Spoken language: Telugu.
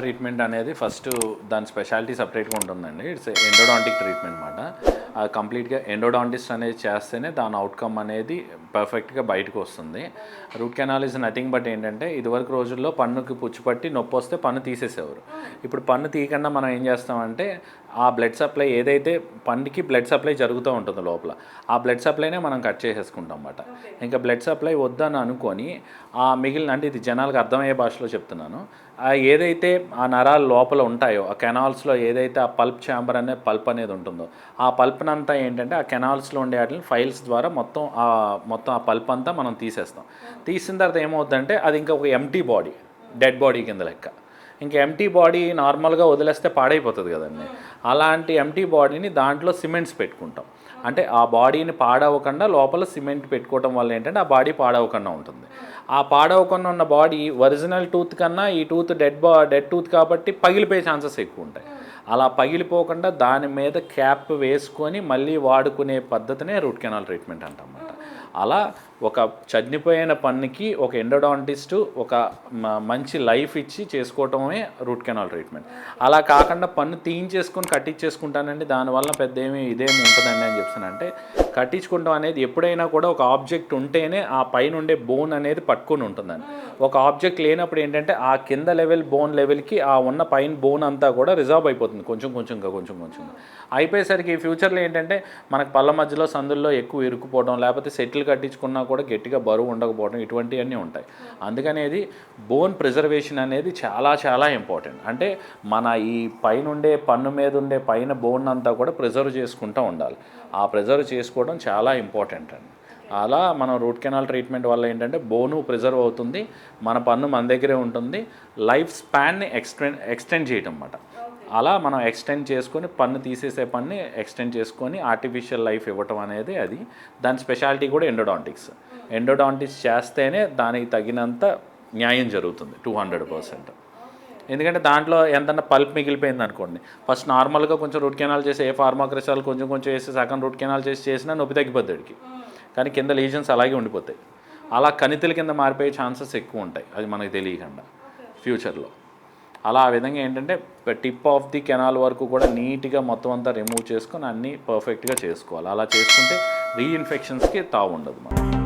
ట్రీట్మెంట్ అనేది ఫస్ట్ దాని స్పెషాలిటీ సపరేట్గా ఉంటుందండి. ఇట్స్ ఎండోడాంటిక్ ట్రీట్మెంట్ అనమాట అది కంప్లీట్గా ఎండోడాంటిస్ట్ అనేది చేస్తేనే దాని అవుట్కమ్ అనేది పర్ఫెక్ట్గా బయటకు వస్తుంది. Root canal is nothing but ఏంటంటే ఇదివరకు రోజుల్లో పన్నుకి పుచ్చిపట్టి నొప్పి వస్తే పన్ను తీసేసేవారు. ఇప్పుడు పన్ను తీయకుండా మనం ఏం చేస్తామంటే ఆ బ్లడ్ సప్లై ఏదైతే పండుకి బ్లడ్ సప్లై జరుగుతూ ఉంటుంది లోపల ఆ బ్లడ్ సప్లైనే మనం కట్ చేసేసుకుంటాం అన్నమాట. ఇంకా బ్లడ్ సప్లై వద్దని అనుకొని ఆ మిగిలిన అంటే ఇది జనాలకు అర్థమయ్యే భాషలో చెప్తున్నాను ఆ ఏదైతే ఆ నరాలు లోపల ఉంటాయో ఆ కెనాల్స్లో ఏదైతే ఆ పల్ప్ ఛాంబర్ అనే పల్ప్ అనేది ఉంటుందో ఆ పల్ప్ని అంతా ఏంటంటే ఆ కెనాల్స్లో ఉండే వాటిని ఫైల్స్ ద్వారా మొత్తం ఆ మొత్తం ఆ పల్ప్ అంతా మనం తీసేస్తాం. తీసిన తర్వాత ఏమవుతుందంటే అది ఇంకా ఒక ఎంటీ బాడీ డెడ్ బాడీ కింద లెక్క. ఇంకా ఎంటీ బాడీ నార్మల్గా వదిలేస్తే పాడైపోతుంది కదండి. అలాంటి ఎంటీ బాడీని దాంట్లో సిమెంట్స్ పెట్టుకుంటాం. అంటే ఆ బాడీని పాడవకుండా లోపల సిమెంట్ పెట్టుకోవటం వల్ల ఏంటంటే ఆ బాడీ పాడవకుండా ఉంటుంది. ఆ పాడవకుండా ఉన్న బాడీ ఒరిజినల్ టూత్ కన్నా ఈ టూత్ డెడ్ బా డెడ్ టూత్ కాబట్టి పగిలిపోయే ఛాన్సెస్ ఎక్కువ ఉంటాయి. అలా పగిలిపోకుండా దాని మీద క్యాప్ వేసుకొని మళ్ళీ వాడుకునే పద్ధతినే రూట్ కెనాల్ ట్రీట్మెంట్ అంటాం అలా ఒక చనిపోయిన పన్నుకి ఒక ఎండోడాంటిస్ట్ ఒక మ- మంచి లైఫ్ ఇచ్చి చేసుకోవటమే రూట్ కెనాల్ ట్రీట్మెంట్. అలా కాకుండా పన్ను తీయించేసుకొని కట్టించేసుకుంటానండి దానివల్ల పెద్ద ఏమి ఇదేమి ఉంటుందండి అని చెప్తానంటే కట్టించుకుంటాం అనేది ఎప్పుడైనా కూడా ఒక ఆబ్జెక్ట్ ఉంటేనే ఆ పైన ఉండే బోన్ అనేది పట్టుకొని ఉంటుందండి. ఒక ఆబ్జెక్ట్ లేనప్పుడు ఏంటంటే ఆ కింద లెవెల్ బోన్ లెవెల్కి ఆ ఉన్న పైన బోన్ అంతా కూడా రిజర్వ్ అయిపోతుంది కొంచెం కొంచెంగా కొంచెం కొంచెం అయిపోయేసరికి ఫ్యూచర్లో ఏంటంటే మనకు పళ్ళ మధ్యలో సందుల్లో ఎక్కువ ఇరుక్కుపోవడం లేకపోతే సెటిల్ కట్టించుకున్నా కూడా గట్టిగా బరువు ఉండకపోవడం ఇటువంటివన్నీ ఉంటాయి. అందుకనేది బోన్ ప్రిజర్వేషన్ అనేది చాలా చాలా ఇంపార్టెంట్. అంటే మన ఈ పైన ఉండే పన్ను మీద ఉండే పైన బోన్ అంతా కూడా ప్రిజర్వ్ చేసుకుంటూ ఉండాలి. ఆ ప్రిజర్వ్ చేసుకోవడం చాలా ఇంపార్టెంట్ అండి. అలా మనం రూట్ కెనాల్ ట్రీట్మెంట్ వల్ల ఏంటంటే బోను ప్రిజర్వ్ అవుతుంది మన పన్ను మన దగ్గరే ఉంటుంది లైఫ్ స్పాన్ని ఎక్స్టెండ్ ఎక్స్టెండ్ చేయటం అన్నమాట. అలా మనం ఎక్స్టెండ్ చేసుకొని పన్ను తీసేసే పన్ని ఎక్స్టెండ్ చేసుకొని ఆర్టిఫిషియల్ లైఫ్ ఇవ్వటం అనేది అది. దాని స్పెషాలిటీ కూడా ఎండోడాంటిక్స్. ఎండోడాంటిక్స్ చేస్తేనే దానికి తగినంత న్యాయం జరుగుతుంది టూ హండ్రెడ్ పర్సెంట్. ఎందుకంటే దాంట్లో ఎంతన్నా పల్ప్ మిగిలిపోయింది అనుకోండి. ఫస్ట్ నార్మల్గా కొంచెం రూట్ కెనాల్ చేసి ఏ ఫార్మాక్రిసాలు కొంచెం కొంచెం వేసి సగం రూట్ కెనాల్ చేసి చేసినా నొప్పి తగ్గిపోద్ది వాడికి. కానీ కింద లీజన్స్ అలాగే ఉండిపోతాయి. అలా కణితుల కింద మారిపోయే ఛాన్సెస్ ఎక్కువ ఉంటాయి. అది మనకు తెలియకుండా. ఫ్యూచర్లో. అలా ఆ విధంగా ఏంటంటే టిప్ ఆఫ్ ది కెనాల్ వరకు కూడా నీట్గా మొత్తం అంతా రిమూవ్ చేసుకొని అన్నీ పర్ఫెక్ట్గా చేసుకోవాలి. అలా చేసుకుంటే రీఇన్ఫెక్షన్స్కి తావు ఉండదు మనకి.